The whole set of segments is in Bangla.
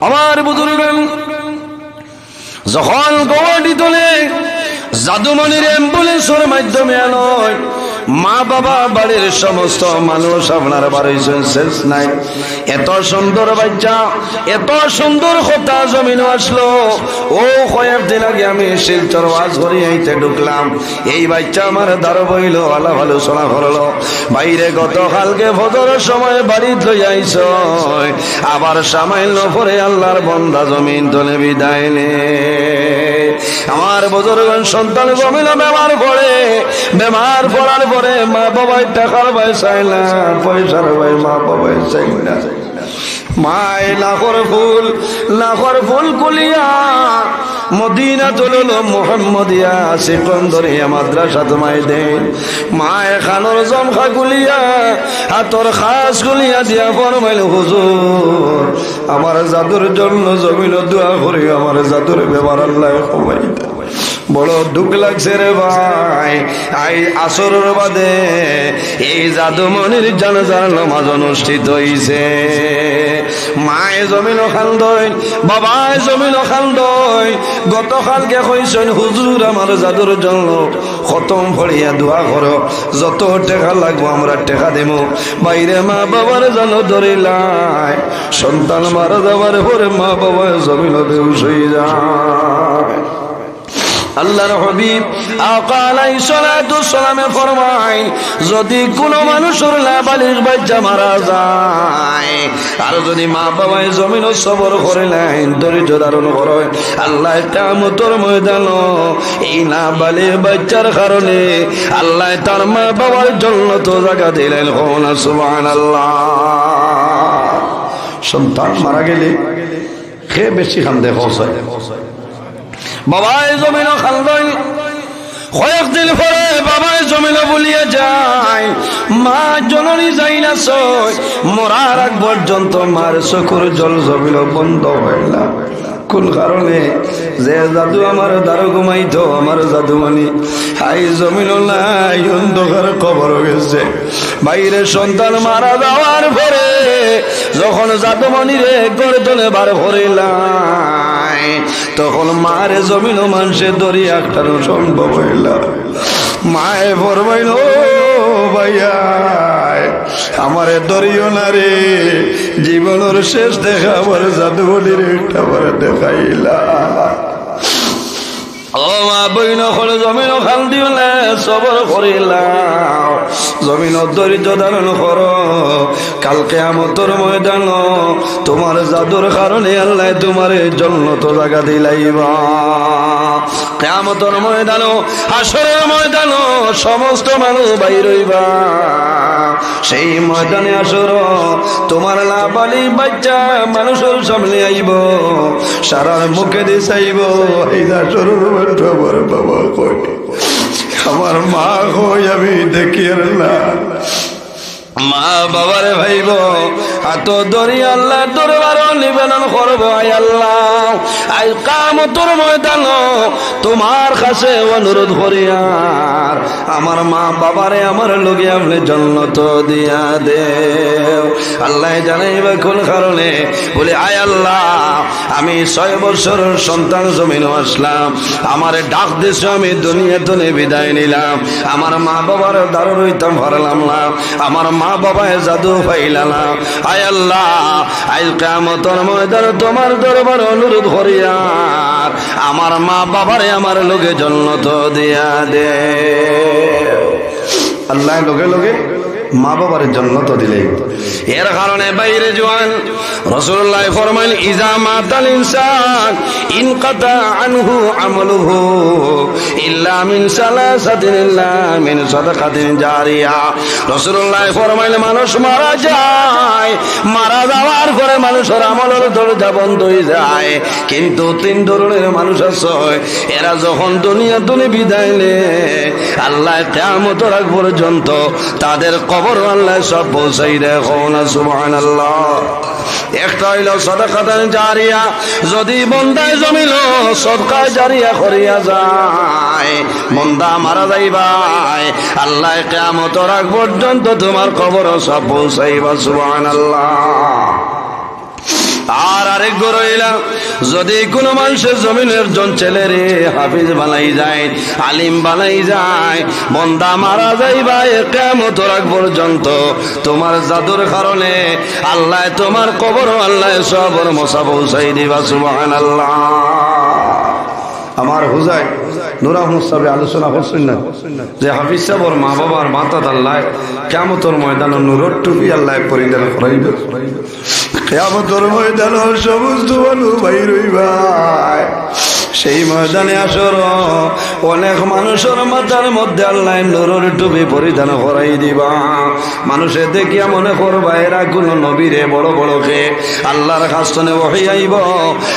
আমার বুজুর্গ যখন গৌহাটি তোলে জাদুমণির অ্যাম্বুলেন্সের মাধ্যমে আনয় মা বাবা বাড়ির সমস্ত মানুষ আপনার বাড়ির শেষ নাই। এত সুন্দর বাচ্চা, এত সুন্দর কথা জমিন আসলো। ও কয়েকদিন আগে আমি শিলচর ওয়াজ করি আইতে ঢুকলাম। এই বাচ্চা আমার দ্বারা বইল ভালো শোনা করল বাইরে গতকালকে ফজরের সময় বাড়ি লই আইস। আবার সামাইল পরে আল্লাহর বন্দা জমিন তোলে বিদায় নে। আমার বুজুর্গন সন্তান জমিন বেমার পড়ে। বেমার পড়ার মা বাবাই টাকার ভাই চাই না, পয়সার ভাই মা বাবাই চাই না। মায় লাখর ফুল লাখর ফুল কুলিয়া, মদিনা তুলল মোহাম্মদিয়া সিকন্দরিয়া মাদ্রাসা তোমায় দেন মায় খানোর জমখা গুলিয়া হাতর খাস গুলিয়া দিয়া ফরমাইল, হুজুর, আমার জাদুর জন্য জমিন দোয়া করি, আমার জাদুর ব্যবহার আল্লাহ কমাই বড় দুঃখ লাগছে রে ভাই। আই আসর বাদে এই জাদুমণির জানাজার নামাজ অনুষ্ঠিত হইছে। মায়ে জমিন খান্দই বাবায় জমিন খান্দই গতকালকে কইছেন, হুজুর, আমার জাদুর জন্য খতম ফড়িয়া দোয়া করো। যত টেকা লাগবো, আমরা টেকা দেব। বাইরে মা বাবার জানো ধরিলাই সন্তান মারা যাবার পরে মা বাবা জমিন বেউস হয়ে যায়। আল্লাহর হবিব আকালাই সালাতু সালামে ফরমায়, যদি কোন মানুষের লাবালিগ বাচ্চা মারা যায়, আর যদি মা বাবাই জমিন সবর করে লাইন ধৈর্য ধারণ করে, আল্লাহ কামতর ময়দান এই নাবালিগ বাচ্চার কারণে আল্লাহ তার মা বাবার জন্য তো জায়গা দিলেন হন সুবহানাল্লাহ। সন্তান মারা গেলে সে বেশি খান দেখো বাবাই জমিন খালদই। কয়েকদিন পরে বাবাই জমিন বলিয়ে যায়। মা জননী যাই না সই মরার আগ পর্যন্ত মার চকুর জল জমিল বন্ধ হইল কোন কারণে? যে জাদু আমার দ্বারা ঘুমাইতো, আমার জাদু মানি হাই জমিন নাই, অন্ধকার খবর গেছে। বাইরে সন্তান মারা যাওয়ার পরে যখন জাদুমণি রে গর্দনে বার করিলাই তখন মারে জমিন মানুষে দরি আটকানো সম্ভব হইল। মায়ে ফরমাইল ভাইয়া, আমারে দরিও না রে, জীবনের শেষ দেখা আমার জাদুবলির একটা দেখাইলা। বইন হল জমিন খাল দিলে সবর করিলাম। জমিন দরিদ্র কর কালকে আমতর ময়দান, তোমার জাদুর কারণে আল্লাহ তোমার জন্য তো জায়গা দিলাইবা। কেমতর ময়দান আসরের ময়দান সমস্ত মানুষ বাইরইবা সেই ময়দানে আসর, তোমার লাভালি বাচ্চা মানুষের সামনে আইব। সারার মুখে দিয়ে এই আমার আমার মা কই আমি দেখি না। মা বাবারে ভাইব, হাত ধরি আল্লাহ দরবার নিবেদন করব আই আল্লাহ। আই কাম তোর ময়দান তোমার কাছে অনুরোধ করি আমার মা বাবারে আমার লগে আপনি জন্ম তো দিয়া দে আল্লাহ জানাইবে কোন কারণে? বলে, আয় আল্লাহ আমি ছয় বছর সন্তান জমিন আসলাম। আমার ডাক দেশে আমি দুনিয়া তুলে বিদায় নিলাম। আমার মা বাবার দারু রইতাম ভরলাম না। আমার মা বাবায় জাদু পাইলাম আয় আল্লাহ, আজ কামতর ময়দান তোমার দরবার অনুরোধ করিয়ার আমার মা বাবারে আমার লোকে জন্য তো দিয়া দে। আল্লাহ লোকে লোকে মা বাবার জন্য তো দিলে এর কারণে বাইরে জোয়ান রসুল্লাহ ফরমাইল, ইজা মাতাল ইনসান ইনকাতা আনহু আমলুহু ইল্লা মিন সালাসাতিন ইল্লা মিন সাদাকাতিন জারিয়া। রসুল্লাহ ফরমাইল, মানুষ মারা যায়, মারা যাওয়ার পরে মানুষের আমলের দরজা বন্ধ হয়ে যায়। কিন্তু তিন ধরনের মানুষ আছে, এরা যখন দুনিয়া দুনি বিদায় নে আল্লাহ কেমত পর্যন্ত তাদের কবর আল্লাহ সব পৌঁছাই দেখো না সুমান আল্লাহ একটা হইল সদকাতান জারিয়া, যদি বন্দায় জমিল, সদকায় জারিয়া করিয়া যায়। বন্দা মারা যাইবাই, আল্লাহ কেমত রাখ পর্যন্ত তোমার কবর সব পৌঁছাইবা সুমান আল্লাহ আরেক গো রইলা যদি কোনো মানুষের জমিনের জন ছেলে রে হাফিজ বানাই যায়, আলিম বানাই যায়, বন্দা মারা যাইবা কেমত রাখ পর্যন্ত তোমার জাদুর কারণে আল্লাহ তোমার কবর, আল্লাহ সবর মশা পৌঁছাই দিবা সুবহান আল্লাহ আমার হুজাই নুর আহমদ আলোচনা করছেন না? যে হাফিজ সাহেবর মা বাবার মাতা আল্লাহ কেমতর ময়দান নুরর টুপি আল্লাহ পরিধান করাইবে। কেমতর ময়দান সমস্ত ধুয়ালু ভাই রই ভাই সেই ময়দানে আসর। অনেক মানুষের মাথার মধ্যে আল্লাহ নুরর টুপি পরিধান করাই দিবা। মানুষে দেখিয়া মনে করবা, এরা কোন নবীরে বড় বড় কে। আল্লাহর কাস্তনে বহি আইব,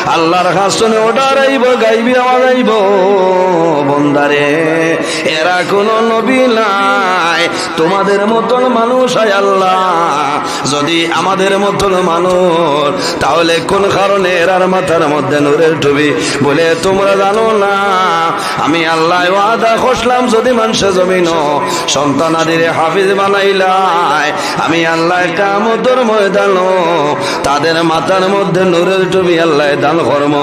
আল্লাহর কাস্তনে ওটার আইব, গাইবি আমার আইব। বন্দারে, এরা কোন নবী নাই। তোমাদের মতন মানুষ আয় আল্লাহ। যদি আমাদের মতন মানুষ, তাহলে কোন কারণে এরার মাথার মধ্যে নূরের টুপি বলে তোমরা জানো না। আমি আল্লাহ ওয়াদা খসলাম যদি মানুষে জমিন সন্তান আদিরে হাফিজ বানাইলাই, আমি আল্লাহ কামতর ময়দান তাদের মাথার মধ্যে নূরের টুপি আল্লাহ দান কর্ম।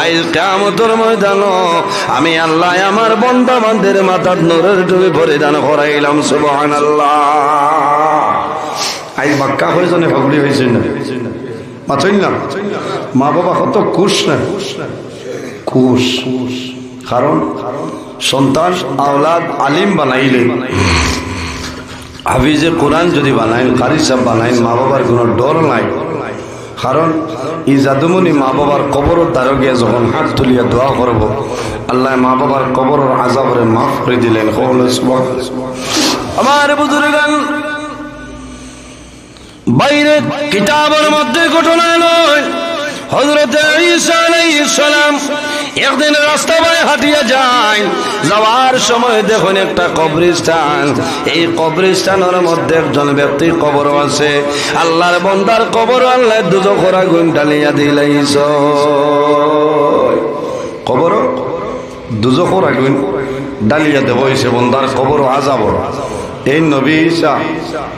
আইজ কামতর ময়দান আমি আল্লাহ আমার বন্দা বান্ধের মাথার নূরের টুপি পরিধান করাইলাম সুবহান আল্লাহ আইজ বাক্কা হয়েছে না ফাগড়ি হয়েছে না না? মা বাবা কত কুশ না? কুশ কারণ সন্তান আওলাদ আলিম বানাইলে, হাফিজে কোরআন যদি বানাইন কারি সাহেব বানাইন মা বাবার কোনো ডর নাই। কারণ এই জাদুমনি মা বাবার কবর দ্বারা যখন হাত তুলিয়া দোয়া করব, আল্লাহ মা বাবার কবর আজাবরে মাফ করে দিলেন। আমার বুজুর্গান, বাইরে কিতাবের মধ্যে ঘটনা নয়। হজরত সালাম একদিন রাস্তা বাই হাঁটিয়া যায়। যাওয়ার সময় দেখুন একটা কবরিস্তান এই কবরিস্তানের মধ্যে একজন ব্যক্তি কবর আছে। আল্লাহর বন্দার কবর আল্লাহ দুজো করা গুণ ডালিয়া দিলাইছ। কবর দুজো করা গুণ ডালিয়া দেব হয়েছে বন্দার কবর আজাব এই নবী ঈসা,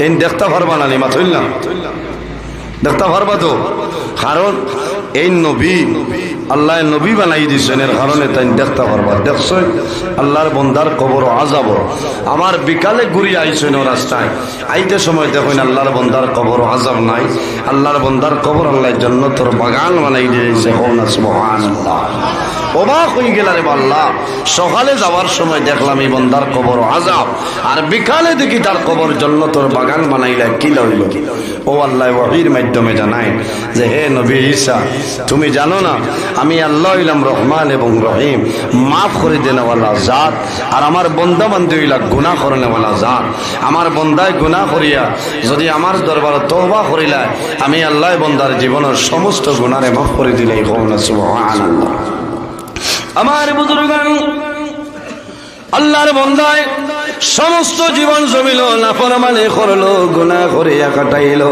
এই দেখতে পারবা না নিমা থইলাম দেখতে পারবা তো? কারণ এই নবী আল্লাহ নবী বানাই দিচ্ছেন এর কারণে তাই দেখতে পারবা। দেখছ আল্লাহর বন্দার কবর আজাব আমার বিকালে ঘুরি আইছেন ও রাস্তায়। আইতে সময় দেখুন আল্লাহর বন্দার কবর আজাব নাই। আল্লাহর বন্দার কবর আল্লাহ জন্য তোর বাগান বানাই দিয়েছে। হোনা সুবহানাল্লাহ। অবাক হয়ে গেল রে আল্লাহ সকালে যাওয়ার সময় দেখলাম এই বন্দার কবর আজাব। আর বিকালে দেখি তার কবর জন্য তোর বাগান বানাইলে কি লইল? ও আল্লাহ ওহির মাধ্যমে জানাই যে হে নবী ঈসা, তুমি জানো না, আমি আল্লাহ ইলাম রহমান এবং রহিম। মাফ করে দেনেওয়ালা জাত। আর আমার বন্দা বান্ধি হইলা গুণা করেনেওয়ালা জাত। আমার বন্দায় গুণা করিয়া যদি আমার দরবার তওবা করিলায়, আমি আল্লাহ বন্দার জীবনের সমস্ত গুণারে মাফ করে দিলেই হোক না, সুবহানাল্লাহ। আমার বুজুর্গ আল্লাহর বন্দায় সমস্ত জীবন জমিল, নাফরমানি করল, গুনাহ করিয়া কাটাইল।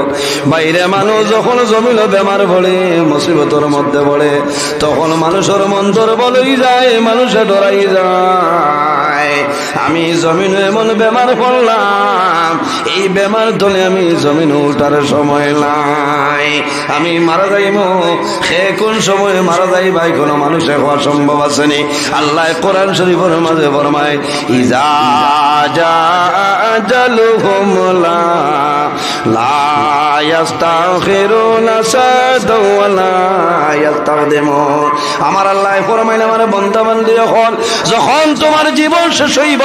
বাইরে মানুষ যখন জমিল, বেমার পড়ে মুসিবতর মধ্যে পড়ে তখন মানুষের মন বলেই যায়, মানুষে ডরাই যায়। আমি জমিন এমন বেমার পড়লাম, এই বেমার দলে আমি জমিন উল্টার সময় নাই। আমি মারা যাইব, সে কোন সময় মারা যাই ভাই, কোনো মানুষে হওয়া সম্ভব আসেনি। আল্লাহ কোরআন শরীফের মাঝে ফরমায়, ইজা জালুহুম লা লা ইয়াস্তাখিরুনা সাদা ওয়া লা ইয়াস্তাকদিমুন আমার আল্লাহ ফরমাইল আমার বান্দা বান্দি যখন তোমার জীবন শেষ হইব,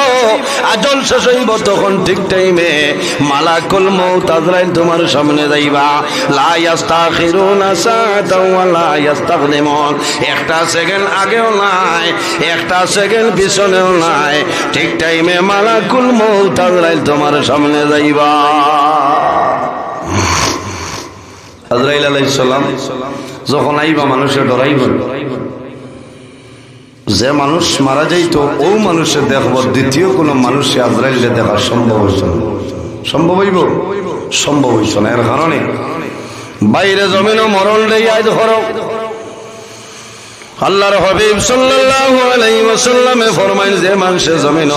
আজল শেষ হইব, তখন ঠিক টাইমে মালাকুল মউত আজরাইল তোমার সামনে যাইবা। লা ইয়াস্তাখিরুনা সাদা ওয়া লা ইয়াস্তাকদিমুন একটা সেকেন্ড আগেও নাই, একটা সেকেন্ড পিছনেও নাই, ঠিক টাইমে মালাকুল মউত আজরাইল তোমার সামনে যাইবা। আজরাইল আলাইহিস সালাম যখন আইবা মানুষের ডরাইব। যে মানুষ মারা যাইত, ও মানুষের দেখব, দ্বিতীয় কোনো মানুষে আজরাইলে দেখা সম্ভব হইছ না। সম্ভব হইব? সম্ভব হইছ না। এর কারণে বাইরে জমিনও মরণ রে আজ ধরো। আল্লাহর হাবিব সাল্লাল্লাহু আলাইহি ওয়াসাল্লামে ফরমাইন যে মানুষে জমিন,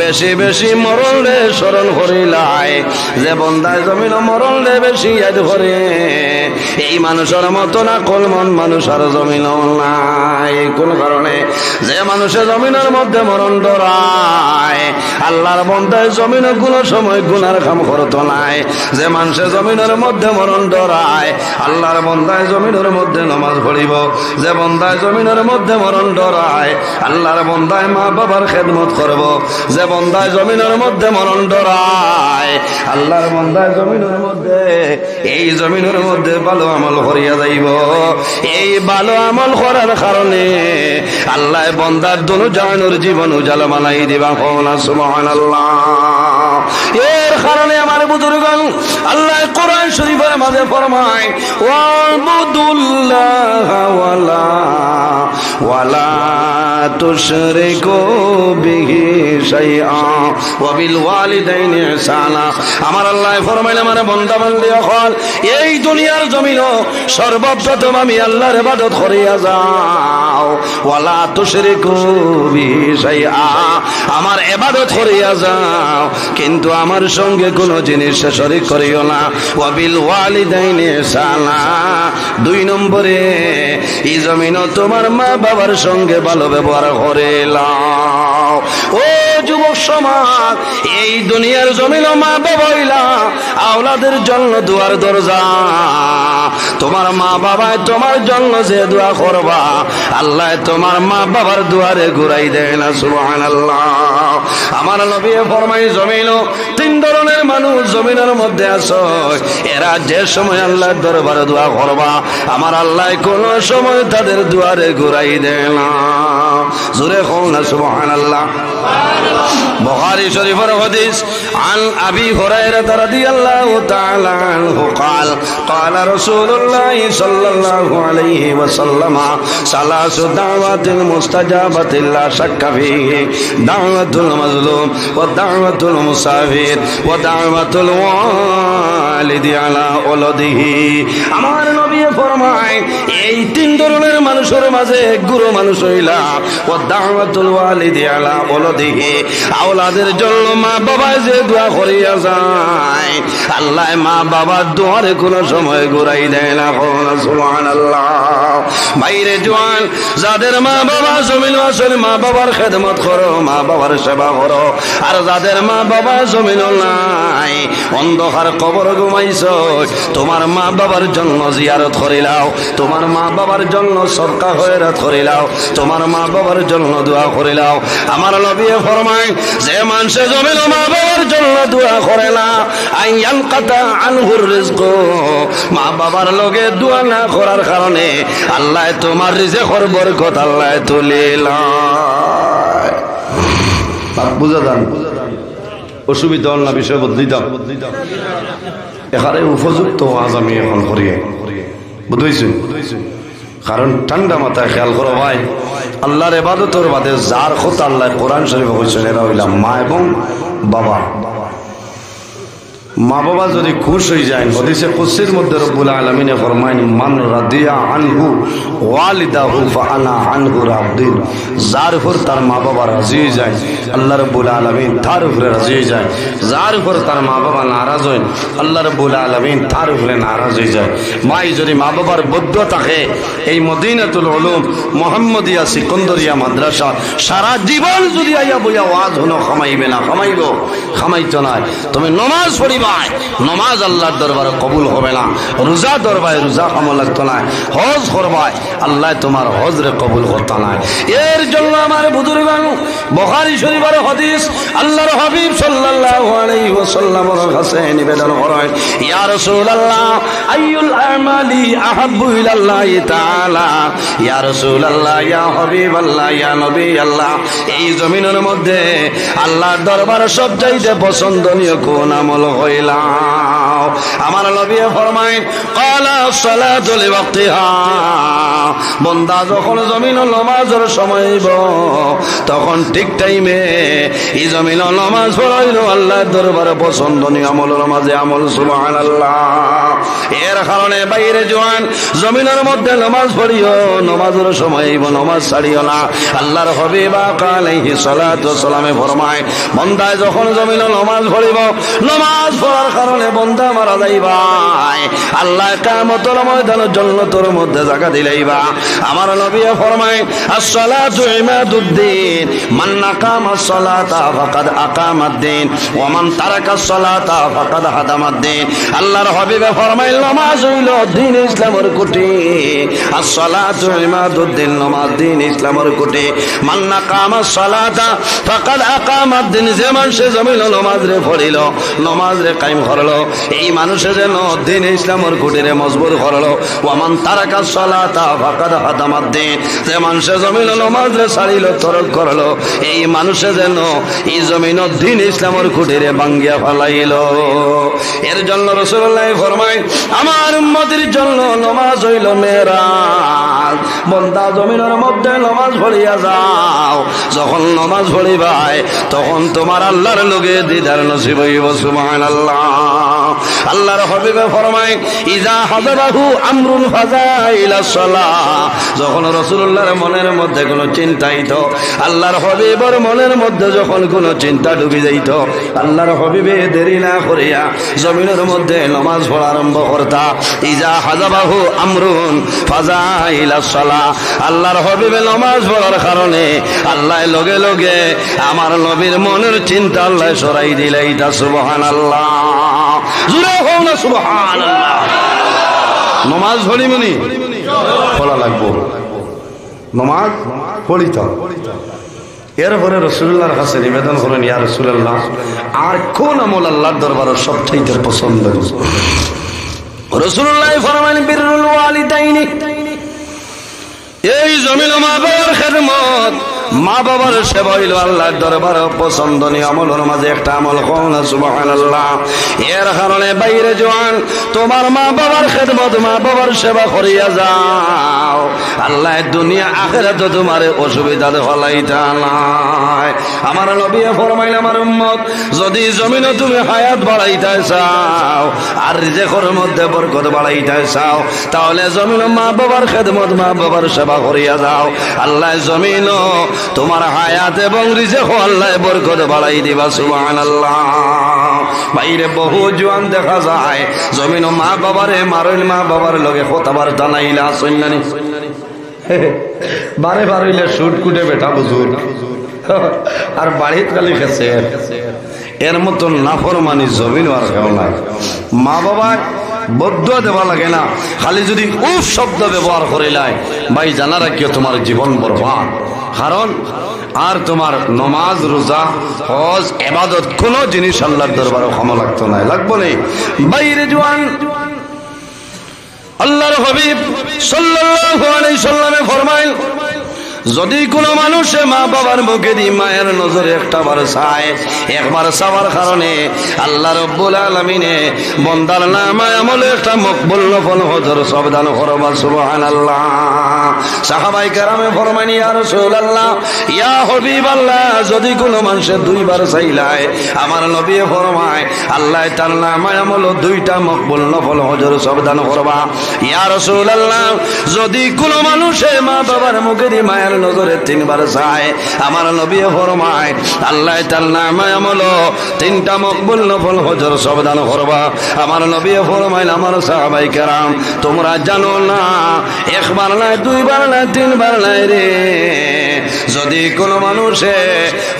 বেশি বেশি মরণ রে স্মরণ করিলায় যে বন্দায় জমিন, মরণ রে বেশি ইয়াদ করে এই মানুষের মতো না কলমন মানুষের জমিন নাই। কোন কারণে? যে মানুষের জমিনের মধ্যে মরণ ডরায়, আল্লাহর বন্ধায় জমিন কোনো সময় গুনার কাম করতো নাই। যে মানুষের জমিনের মধ্যে মরণ ডরায়, আল্লাহর বন্ধায় জমিনের মধ্যে নমাজ পড়িব। যে বন্ধায় জমিনের মধ্যে মরণ ডরায়, আল্লাহর বন্ধায় মা বাবার খেদমত করব। যে বন্ধায় জমিনের মধ্যে মরণ ডরায়, আল্লাহর বন্ধায় জমিনের মধ্যে, এই জমিনের মধ্যে ভালো আমল করিয়া যাইব। এই ভালো আমল করার কারণে আল্লাহ বন্দার দনু জানুর জীবন উজালা বানাই দিবা। কওনা সুবহানাল্লাহ। এর কারণে আমার বুজুর্গ আল্লাহ কোরআন শরীফের মাঝে ফরমায়, ওয়াবুদুল্লাহ ওয়ালা ওয়ালা আমার আল্লাহ ফরমাইলে আমার বান্দা বান্দি হল এই দুনিয়ার জমিন সর্বপ্রথম আমি আল্লাহর ইবাদত করিয়া যাও। ওয়ালা তুশরিকু বিহি শাইআ। আমার ইবাদত করিয়া যাও, কিন্তু আমার সঙ্গে কোনো জিনিস শরীক করিও না। ওয়াবিল ওয়ালিদাইনি ইহসানা দুই নম্বরে, এই জমিন তোমার মা বাবার সঙ্গে ভালো ব্যবহার করে লাও। ও যুবক সমাজ, এই দুনিয়ার জমিন মা বাবাইলা আওলাদের জন্য দুয়ার দরজা। তোমার মা বাবায় তোমার জন্য যে দোয়া করবা, আল্লাহ তোমার মা বাবার দুয়ারে ঘুরাই দেয় না আল্লাহ আমার নবী ফরমাই, জমিন তিন ধরনের মানুষ জমিনের মধ্যে আছো। এরা যে সময় আল্লাহর দরবারে দোয়া করবা, আমার আল্লাহ কোন সময় তাদের দুয়ারে ঘুরাই দেয় না। জোরে কও না সুবহান আল্লাহ بخاري شريف الحديث عن أبي هريرة رضي الله تعالى عنه قال قال رسول الله صلى الله عليه وسلم ثلاث دعوات مستجابة لا شك فيه دعوة المظلوم ودعوة المسافر ودعوة الوالد على ولده আমার নবী ফরমায় এই তিন ধরনের মানুষের মাঝে এক গুরু মানুষ হইলা ও দাওয়াতুল ওয়ালিদি আলা ওলদিহি আওলাদের জন্য মা বাবা যে দোয়া করিয়া যায় আল্লাহ মা বাবার দোয়ারে কোনো সময় ঘুরাই দেয় না বাইরে জোয়ান, যাদের মা বাবা জমিন আসলে মা বাবার খেদমত করো, মা বাবার সেবা করো। আর যাদের মা বাবা জমিন নাই, অন্ধকার কবর ঘুমাইছ, তোমার মা বাবার জন্য জিয়ারত করিলাও তোমার মা বাবার জন্য সরকা হয়ে করিলাও তোমার মা বাবার জন্য দোয়া করিলাও আমার নবী ফরমায়, যে মানুষে জমিন মা বাবার জন্য দোয়া করে না আইয়ান কাতা আনহুর রিজক মা বাবার লগে দোয়া না করার কারণে আল্লাহ তোমার রিজেকর বরকত আল্লাহ তুলিলায় বুঝা যান। অসুবিধা উপযুক্ত আজ আমি এখন কারণ ঠান্ডা মাথায় খেয়াল করো ভাই কথা আল্লাহ কোরআন শরীফ বাবা। মা বাবা যদি খুশ হয়ে যায়, হদিসে কুসির মধ্যে রব্বুল আলমিনে ফরমাইন মান রাদিয়া আনহু ওয়ালিদাহু ফাআনা আনহু রাদিন যার উপর তার মা বাবা রাজি হয়ে যায়, আল্লাহ রব্বুল আলমিন তার উপরে রাজি হয়ে যায়। যার উপর তার মা বাবা নারাজ হয়, আল্লাহ রব্বুল আলমিন তার উপরে নারাজ হয়ে যায়। মাই যদি মা বাবার বদ্ধ থাকে, এই মদিনাতুল উলুম, মোহাম্মদিয়া সিকন্দরিয়া মাদ্রাসা সারা জীবন যদি আইয়া বইয়া ওয়াজ হলো খামাইবে না, খামাইব, খামাইতো না। তুমি নমাজ পড়িবাই নমাজ আল্লাহর দরবারে কবুল হবে না। রোজা দরবারে রোজা কামল লাগতো না। হজ করবাই আল্লাহ তোমার হজ রে কবুল করতো না। এর জন্য আমার বখারি শরীফের হদিস আল্লাহর সাল্লাল্লাহু আলাইহি কাছে নিবেদন করেন, ইয়া রাসূলুল্লাহ, আইয়ুল আমালি আহাব্বু ইলাল্লাহি তাআলা। ইয়া রাসূলুল্লাহ, ইয়া ইয়া নবী আল্লাহ এই জমিনের মধ্যে আল্লাহর সবচাইতে পছন্দনীয় কোন আমল হইলাম আমার নবী ফরমায় ক্বালা সালাতু লিওয়াক্তিহা। বন্দা যখন জমিন নমাজের সময় তখন ঠিক টাইমে এই জমিন নমাজ পড়াইল আল্লাহর দরবারে পছন্দনীয় আমলের মাঝে আমল সুবহান আল্লাহ এর কারণে বাইরে জোয়ান, জমিনের মধ্যে নমাজ পড়িও, নমাজের সময় নমাজ ছাড়িও না। আল্লাহর হবে বা কালাইহি সালাতু সালামে ফরমায়, বন্দায় যখন জমিন নমাজ পড়িব, নমাজ পড়ার কারণে বন্দা মারা যাইবাই আল্লাহ কামতর ময়দানের জন্য তোর মধ্যে জায়গা দিলাইবা আমার নবী ফরমায়, আসসালাতু ইমাদুদ্দিন মান নাকাম আসসালাতা ফাকাদ আকামাদ্দিন ওয়া মান তারাকা আসসালাতা ফাকাদ হাদামাদ্দিন আল্লাহর হাবিবে ফরমায়, নামাজ হইল দিন ইসলামের কুটি। আসসালাতু ইমাদুদ্দিন নামাজ দিন ইসলামের কুটি। মান নাকাম আসসালাতা ফাকাদ আকামাদ্দিন যে মানুষে জমিল নামাজ রে পড়িল নামাজ রে কায়েম করল। এই মানুষে যেন দিন ইসলামের কুটিরে মজবুর করল। ওয়ামান তারাকা সালাতা ফাকাদ হাদামাদ্দিন যে মানুষে জমিন নামাজ ছাড়িল তরক করল, এই মানুষে যেন এই জমিন দিন ইসলামের কুটিরে বাঙ্গিয়া ফেলাইল। এর জন্য রসুল্লাহ ফরমাই আমার উম্মতির জন্য নমাজ হইল মেরাজ বন্দা জমিনের মধ্যে নমাজ পড়িয়া যাও। যখন নমাজ পড়িবাই তখন তোমার আল্লাহর লোকে দিদার নসিব হইব, সুবহানাল্লাহ। আল্লাহর হবিবে ফরমায় ইজা আমরুন ফাজাইলা সালাহ যখন রাসূলুল্লাহর মনের মধ্যে কোনো চিন্তা হইতো আল্লাহর হবিবের মনের মধ্যে যখন কোনো চিন্তা ডুবি যাইত, আল্লাহর হবিবে দেরি না করিয়া জমিনের মধ্যে নামাজ পড়া আরম্ভ করতা ইজা হাজাবাহু আমরুন ফাজাইলা সালাহ আল্লাহর হবিবে নামাজ পড়ার কারণে আল্লাহ লগে লগে আমার নবীর মনের চিন্তা আল্লাহ সরাই দিলাই তা সুবহানাল্লাহ। জুড়ে হোক না সুবহান নমাজ পড়ি মনি? পড়া লাগবো। নমাজ পড়িত এরপরে রসুল্লাহর কাছে নিবেদন করেন ইয়া রসুল্লাহ, আর কোন আমল আল্লাহর দরবারে সবচাইতে পছন্দ? রসুল্লাহ ওয়ালিদাইনি। এই জমিন মা খেদমত। মা বাবার সেবা হইল আল্লাহর দরবার পছন্দনীয় আমলের মাঝে একটা আমল কোন সুবহানাল্লাহ। এর কারণে বাইরে জোয়ান, তোমার মা বাবার খেদমত মা বাবার সেবা করিয়া যাও। আল্লাহ দুনিয়া, আখেরাতে তোমার অসুবিধা ফলাইতা নাই। আমার নবী ফরমাইল, আমার উম্মত, যদি জমিনে তুমি হায়াত বাড়াইতে চাও, আর রিজেকর মধ্যে বরকত বাড়াইতে চাও, তাহলে জমিন মা বাবার খেদমত মা বাবার সেবা করিয়া যাও। আল্লাহ জমিন তোমার হায়াত এবং রিজেক আল্লাহ বরকত বাড়াই দিবা সুবহান বাইরে বহু জোয়ান দেখা যায় জমিন মা বাবারে মারইল মা বাবার লগে কথাবার্তা নাইলা সন্ন্যানি বারে বারইলে শুট কুটে বেটা বুঝুর আর বাড়িত খালি খেছে এর মতন নাফরমানি জমিন আর কেউ নাই। মা বাবা বদ্ধ দেওয়া লাগে না, খালি যদি উফ শব্দ ব্যবহার করিলাই ভাই জানা রাখিও তোমার জীবন বরবাদ। কারণ আর তোমার নমাজ, রোজা, হজ, এবাদত, কোনো জিনিস আল্লাহর দরবারে ক্ষমা লাগতো না, লাগবো নেই। বাইরে জোয়ান, আল্লাহর হবিব সাল্লাল্লাহু আলাইহি সাল্লামে যদি কোনো মানুষে মা বাবার মুখে দি মায়ের নজরে একটা বার চায় একবার চাওয়ার কারণে আল্লাহ রব্বুল আলমিনে বন্দার নামায় আমলে একটা মকবুল ফল হজর সবদান করবা সুবহান আল্লাহ সাহাবাই কারামে ফরমানি আর রসুল আল্লাহ ইয়া হবিব আল্লাহ যদি কোনো মানুষের দুইবার চাইলায়, আমার নবী ফরমায়, আল্লাহ তার নামায় আমল দুইটা মকবুল নফল হজর সবদান করবা। ইয়া রসুল আল্লাহ যদি কোনো মানুষে মা বাবার মুখে দি মায়ের নজরে তিনবার চায় আমার নবী ফরমায়, আল্লাহ তার নামে আমল, তিনটা মকবুল নফল হজর সবদান করবা। আমার নবী ফরমাইল আমার সাহাবাই কেরাম, তোমরা জানো না, একবার নাই দুইবার নাই তিনবার নাই রে। যদি কোনো মানুষে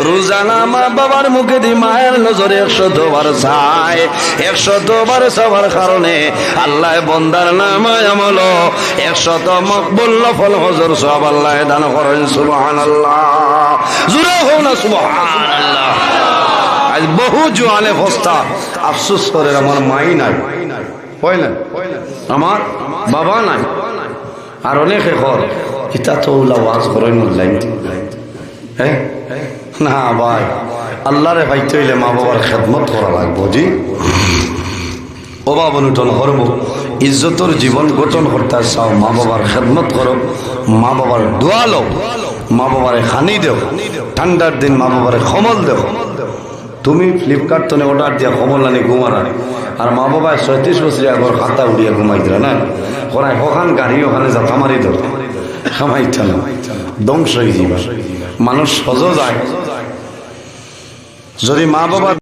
রোজানা মা বাবার মুখে দি মায়ের নজরে একশো বার চায় একশো বার চাওয়ার কারণে আল্লাহ বন্দার নামায় আমল, একশত মকবুল নফল হজর সব আল্লাহ দান করেন সুবহান আল্লাহ জুড়ে হোক না সুবহান আল্লাহ আজ বহু জোয়ালে হস্তা আফসোস করে আমার মাই নাই। বুঝলেন আমার বাবা নাই। আর অনেকে কর ইতা তো ওয়াজ করেন লাইন হ্যাঁ না ভাই। আল্লাহরে ভাই তৈলে মা বাবার খেদমত করা লাগবো, জি? অভাব অনুটন করব ইজ্জতর জীবন গঠন করতে চাও, মা বাবার খেদমত করো, মা বাবার দোয়া লো মা বাবারে খানি দেও, ঠান্ডার দিন মা বাবারে খমল দেও। তুমি ফ্লিপকার্ট তো অর্ডার দিয়া খমল আনি ঘুমার আর মা বাবা ছয়ত্রিশ বছর আগর খাতা উড়িয়া ঘুমাই দিল না? কোনায় কখান গাড়ি, ওখানে যাতা মারি ধর। খামাইটা না। ধ্বংস হয়ে যাবা মানুষ সজ যায়। যদি মা বাবা